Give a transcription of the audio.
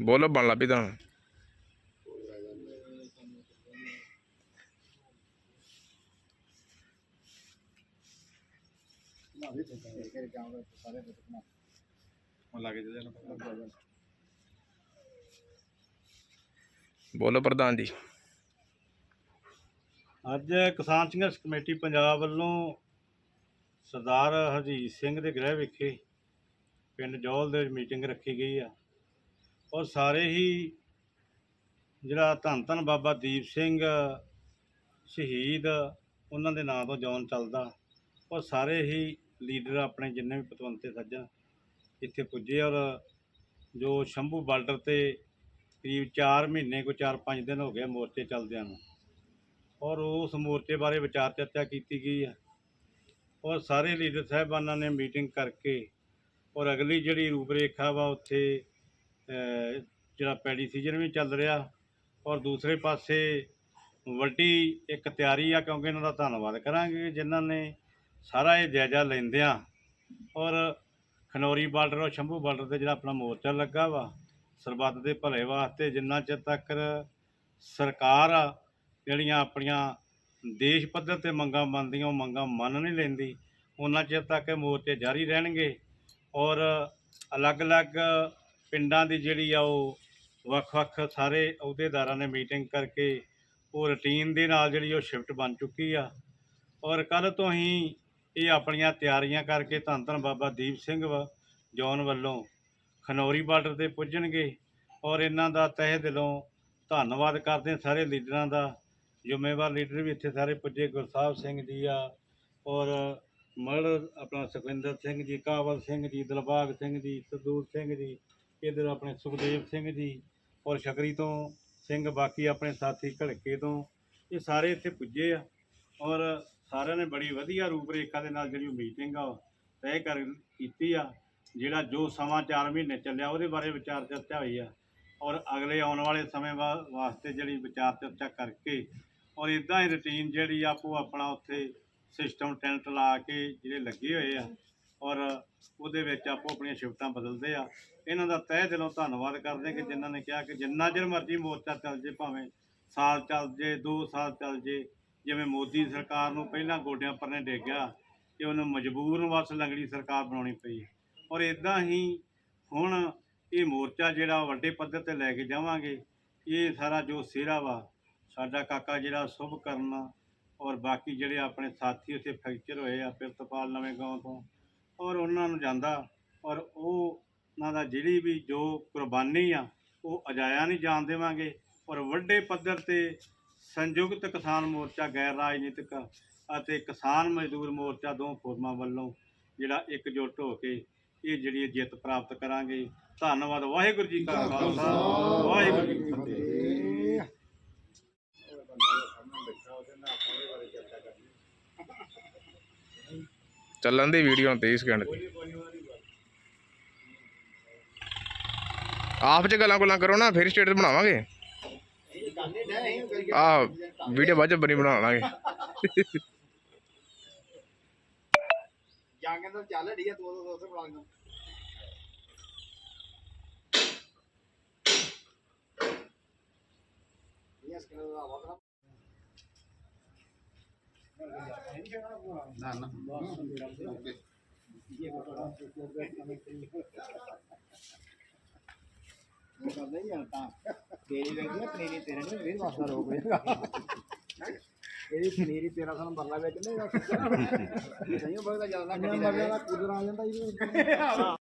ਬੋਲੋ ਬਣ ਲੱਭੀ ਤਾਂ। ਬੋਲੋ ਪ੍ਰਧਾਨ ਜੀ। ਅੱਜ ਕਿਸਾਨ ਸੰਘਰਸ਼ ਕਮੇਟੀ ਪੰਜਾਬ ਵੱਲੋਂ ਸਰਦਾਰ ਹਰਜੀਤ ਸਿੰਘ ਦੇ ਗ੍ਰਹਿ ਵਿਖੇ ਪਿੰਡ ਜੌਲ ਦੇ ਮੀਟਿੰਗ ਰੱਖੀ ਗਈ ਆ। ਔਰ ਸਾਰੇ ਹੀ ਜਿਹੜਾ ਧੰਨ ਧੰਨ ਬਾਬਾ ਦੀਪ ਸਿੰਘ ਸ਼ਹੀਦ, ਉਹਨਾਂ ਦੇ ਨਾਂ ਤੋਂ ਜੌਨ ਚੱਲਦਾ। ਔਰ ਸਾਰੇ ਹੀ ਲੀਡਰ ਆਪਣੇ ਜਿੰਨੇ ਵੀ ਪਤਵੰਤੇ ਸੱਜਣ ਇੱਥੇ ਪੁੱਜੇ ਔਰ ਜੋ ਸ਼ੰਭੂ ਬਾਰਡਰ ਤੇ ਕਰੀਬ 4 ਮਹੀਨੇ ਕੋ 4-5 ਦਿਨ ਹੋ ਗਏ ਮੋਰਚੇ ਚੱਲਦਿਆਂ ਨੂੰ। ਔਰ ਉਸ ਮੋਰਚੇ ਬਾਰੇ ਵਿਚਾਰ ਚਰਚਾ ਕੀਤੀ ਗਈ ਹੈ। ਔਰ ਸਾਰੇ ਲੀਡਰ ਸਾਹਿਬਾਨਾਂ ਨੇ ਮੀਟਿੰਗ ਕਰਕੇ ਔਰ ਅਗਲੀ ਜਿਹੜੀ ਰੂਪਰੇਖਾ ਵਾ ਉੱਥੇ ਜਿਹੜਾ ਪੈਡੀ ਸੀਜ਼ਨ ਵੀ ਚੱਲ ਰਿਹਾ ਔਰ ਦੂਸਰੇ ਪਾਸੇ ਵੱਡੀ ਇੱਕ ਤਿਆਰੀ ਆ, ਕਿਉਂਕਿ ਇਹਨਾਂ ਦਾ ਧੰਨਵਾਦ ਕਰਾਂਗੇ ਜਿਨ੍ਹਾਂ ਨੇ ਸਾਰਾ ਇਹ ਜਾਇਜ਼ਾ ਲੈਂਦਿਆਂ ਔਰ ਖਨੌਰੀ ਬਾਰਡਰ ਔਰ ਸ਼ੰਭੂ ਬਾਰਡਰ ਤੇ ਜਿਹੜਾ ਆਪਣਾ ਮੋਰਚਾ ਲੱਗਾ ਵਾ, ਸਰਬੱਤ ਦੇ ਭਲੇ ਵਾਸਤੇ ਜਿੰਨਾ ਚਿਰ ਤੱਕ ਸਰਕਾਰ ਆ, ਜਿਹੜੀਆਂ ਆਪਣੀਆਂ ਦੇਸ਼ ਪੱਧਰ ਤੇ ਮੰਗਾਂ ਮੰਨਦੀਆਂ, ਉਹ ਮੰਗਾਂ ਮੰਨ ਨਹੀਂ ਲੈਂਦੀ, ਉਹਨਾਂ ਚਿਰ ਤੱਕ ਇਹ ਮੋਰਚੇ ਜਾਰੀ ਰਹਿਣਗੇ ਔਰ ਅਲੱਗ-ਅਲੱਗ ਪਿੰਡਾਂ ਦੀ ਜਿਹੜੀ ਆ ਉਹ ਵੱਖ-ਵੱਖ ਸਾਰੇ ਅਹੁਦੇਦਾਰਾਂ ਨੇ ਮੀਟਿੰਗ ਕਰਕੇ ਉਹ ਰੁਟੀਨ ਦੇ ਨਾਲ ਜਿਹੜੀ ਉਹ ਸ਼ਿਫਟ ਬਣ ਚੁੱਕੀ ਆ। ਔਰ ਕੱਲ ਤੋਂ ਹੀ ਇਹ ਆਪਣੀਆਂ ਤਿਆਰੀਆਂ ਕਰਕੇ ਧੰਨ ਧੰਨ ਬਾਬਾ ਦੀਪ ਸਿੰਘ ਵ- ਜੌਨ ਵੱਲੋਂ ਖਨੌਰੀ ਬਾਰਡਰ ਤੇ ਪੁੱਜਣਗੇ। ਔਰ ਇਹਨਾਂ ਦਾ ਤਹਿ ਦਿਲੋਂ ਧੰਨਵਾਦ ਕਰਦੇ ਸਾਰੇ ਲੀਡਰਾਂ ਦਾ। ਜ਼ਿੰਮੇਵਾਰ ਲੀਡਰ ਵੀ ਇੱਥੇ ਸਾਰੇ ਪੁੱਜੇ, ਗੁਰਸਾਹਿਬ ਸਿੰਘ ਜੀ ਆ। ਔਰ ਮੜ ਆਪਣਾ ਸੁਖਵਿੰਦਰ ਸਿੰਘ ਜੀ ਕਾਬਲ ਸਿੰਘ ਜੀ, ਦਿਲਬਾਗ ਸਿੰਘ ਜੀ ਸਰਦੂਰ ਸਿੰਘ ਜੀ ਇਧਰ ਆਪਣੇ ਸੁਖਦੇਵ ਸਿੰਘ ਜੀ ਔਰ ਸ਼ਕਰੀ ਤੋਂ ਸਿੰਘ, ਬਾਕੀ ਆਪਣੇ ਸਾਥੀ ਘੜਕੇ ਤੋਂ, ਇਹ ਸਾਰੇ ਇੱਥੇ ਪੁੱਜੇ ਆ। ਔਰ ਸਾਰਿਆਂ ਨੇ ਬੜੀ ਵਧੀਆ ਰੂਪਰੇਖਾ ਦੇ ਨਾਲ ਜਿਹੜੀ ਮੀਟਿੰਗ ਆ, ਉਹ ਤੈਅ ਕਰ ਕੀਤੀ ਆ, ਜਿਹੜਾ ਜੋ ਸਮਾਂ 4 ਮਹੀਨੇ ਚੱਲਿਆ, ਉਹਦੇ ਬਾਰੇ ਵਿਚਾਰ ਚਰਚਾ ਹੋਈ ਆ। ਔਰ ਅਗਲੇ ਆਉਣ ਵਾਲੇ ਸਮੇਂ ਵਾ- ਵਾਸਤੇ ਜਿਹੜੀ ਵਿਚਾਰ ਚਰਚਾ ਕਰਕੇ, ਔਰ ਇਦਾਂ ਹੀ ਰੁਟੀਨ ਜਿਹੜੀ ਆਪੋ ਆਪਣਾ ਉੱਥੇ ਸਿਸਟਮ ਟੈਂਟ ਲਾ ਕੇ ਜਿਹੜੇ ਲੱਗੇ ਹੋਏ ਆ ਔਰ ਉਹਦੇ ਵਿੱਚ ਆਪੋ ਆਪਣੀਆਂ ਸ਼ਿਫਟਾਂ ਬਦਲਦੇ ਆ। ਇਹਨਾਂ ਦਾ ਤਹਿ ਦਿਲੋਂ ਧੰਨਵਾਦ ਕਰਦੇ ਕਿ ਜਿਨ੍ਹਾਂ ਨੇ ਕਿਹਾ ਕਿ ਜਿੰਨਾ ਚਿਰ ਮਰਜ਼ੀ ਮੋਰਚਾ ਚੱਲ ਜੇ, ਭਾਵੇਂ ਸਾਲ ਚੱਲ ਜੇ 2 ਸਾਲ ਚੱਲ ਜੇ, ਜਿਵੇਂ ਮੋਦੀ ਸਰਕਾਰ ਨੂੰ ਪਹਿਲਾਂ ਗੋਡਿਆਂ ਪਰਨੇ ਡੇਗਿਆ ਕਿ ਉਹਨੂੰ ਮਜਬੂਰਨ ਵਸ ਲੰਗੜੀ ਸਰਕਾਰ ਬਣਾਉਣੀ ਪਈ ਔਰ ਇਦਾਂ ਹੀ ਹੁਣ ਇਹ ਮੋਰਚਾ ਜਿਹੜਾ ਵੱਡੇ ਪੱਧਰ ਤੇ ਲੈ ਕੇ ਜਾਵਾਂਗੇ, ਇਹ ਸਾਰਾ ਜੋ ਸਿਹਰਾ ਵਾ, ਸਾਡਾ ਕਾਕਾ ਜਿਹੜਾ ਸੁਭ ਕਰਨਾ ਔਰ ਬਾਕੀ ਜਿਹੜੇ ਆਪਣੇ ਸਾਥੀ ਉੱਥੇ ਫ੍ਰੈਕਚਰ ਹੋਏ ਆ, ਪਿਰਤਪਾਲ ਨਵੇਂ ਗਾਉਂ ਤੋਂ ਔਰ ਉਹਨਾਂ ਨੂੰ ਜਾਂਦਾ, ਔਰ ਉਹ ਉਹਨਾਂ ਦਾ ਜਿਹੜੀ ਵੀ ਜੋ ਕੁਰਬਾਨੀ ਆ, ਉਹ ਅਜਾਇਆ ਨਹੀਂ ਜਾਣ ਦੇਵਾਂਗੇ। ਔਰ ਵੱਡੇ ਪੱਧਰ ਤੇ ਸੰਯੁਕਤ ਕਿਸਾਨ ਮੋਰਚਾ, ਗੈਰ ਰਾਜਨੀਤਿਕ ਅਤੇ ਕਿਸਾਨ ਮਜ਼ਦੂਰ ਮੋਰਚਾ ਦੋ ਫੋਰਮਾਂ ਵੱਲੋਂ ਜਿਹੜਾ ਇਕਜੁੱਟ ਹੋ ਕੇ ਇਹ ਜਿਹੜੀ ਜਿੱਤ ਪ੍ਰਾਪਤ ਕਰਾਂਗੇ। ਧੰਨਵਾਦ। ਵਾਹਿਗੁਰੂ ਜੀ ਕਾ ਖਾਲਸਾ। ਵਾਹਿਗੁਰੂ ਜੀ ਕੀ ਫਤਿਹ। ਚੱਲਣ ਦੀ ਵੀਡੀਓ 23 ਸਕਿੰਟ ਦੀ ਆਪ ਚ ਗੱਲਾਂ ਗੁੱਲਾਂ ਕਰੋ ਨਾ, ਫਿਰ ਸਟੇਟਸ ਬਣਾਵਾਂਗੇ। ਆ ਵੀਡੀਓ ਬਾਅਦ ਚ ਬਣੀ ਬਣਾ ਲਾਂਗੇ। ਜਾਂਗੇ ਤਾਂ ਚੱਲ ਢੀ ਆ ਦੋ ਦੋ ਦੋ ਇਹ ਸਕਨ ਦਾ ਆਵਾਜ਼ ਨਾ ਨਾ। ਓਕੇ। ਨਹੀਂ ਆਤਾ ਤੇਰੀ ਵੇਖੀ ਪਨੀਰੀ ਤੇਰੇ ਨੇ ਵੀਰ ਵਾਸਤਾ ਰੋਕ ਰਿਹਾ ਇਹਦੀ ਪਨੀਰੀ 1300 ਨੰਬਰ ਲਾ ਵਿੱਚ ਨਹੀਂ ਨਹੀਂ ਬਗਦਾ ਜ਼ਿਆਦਾ ਨਾ ਗੱਡੀ ਦਾ ਕੁਦਰ ਆ ਜਾਂਦਾ ਇਹ